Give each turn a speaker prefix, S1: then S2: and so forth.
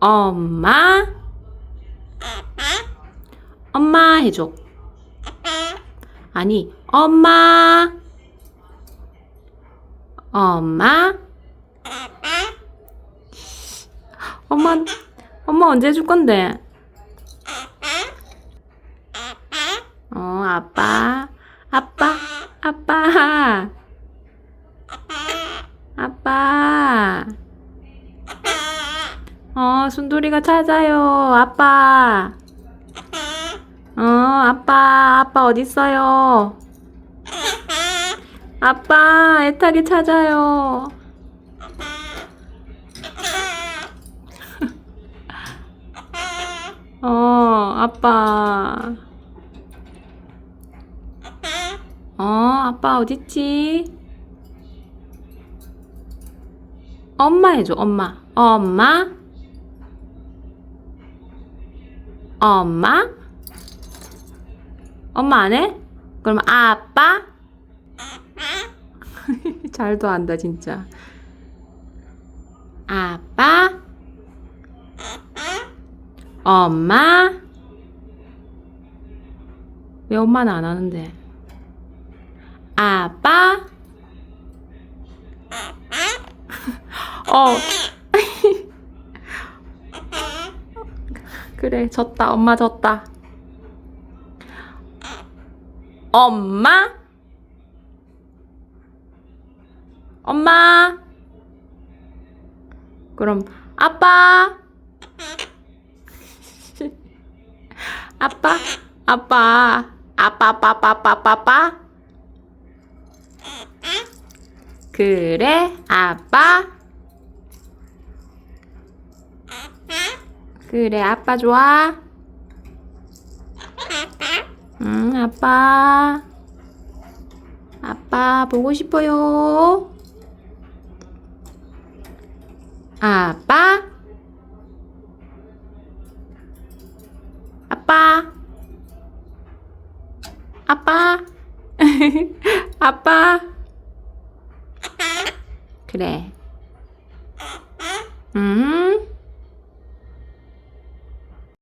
S1: 엄마. 엄마 해줘. 아니, 엄마. 엄마. 엄마, 엄마 언제 해줄 건데? 어, 아빠. 아빠. 아빠. 아빠. 어, 순돌이가 찾아요. 아빠. 어, 아빠. 아빠 어딨어요? 아빠, 애타게 찾아요. 어, 아빠. 어, 아빠 어딨지? 엄마 해줘, 엄마. 엄마. 엄마. 엄마 안 해? 그럼 아빠. 잘도 안다, 진짜. 아빠. 엄마. 왜 엄마는 안 하는데? 아빠. 어. 그래, 졌다. 엄마 졌다. 엄마. 엄마. 그럼 아빠. 아빠. 아빠. 아빠, 아빠, 아빠, 아빠. 그래, 아빠. 그래, 아빠 좋아. 응, 아빠. 아빠 보고 싶어요. 아빠. 아빠. 아빠. 아빠. 그래. 음.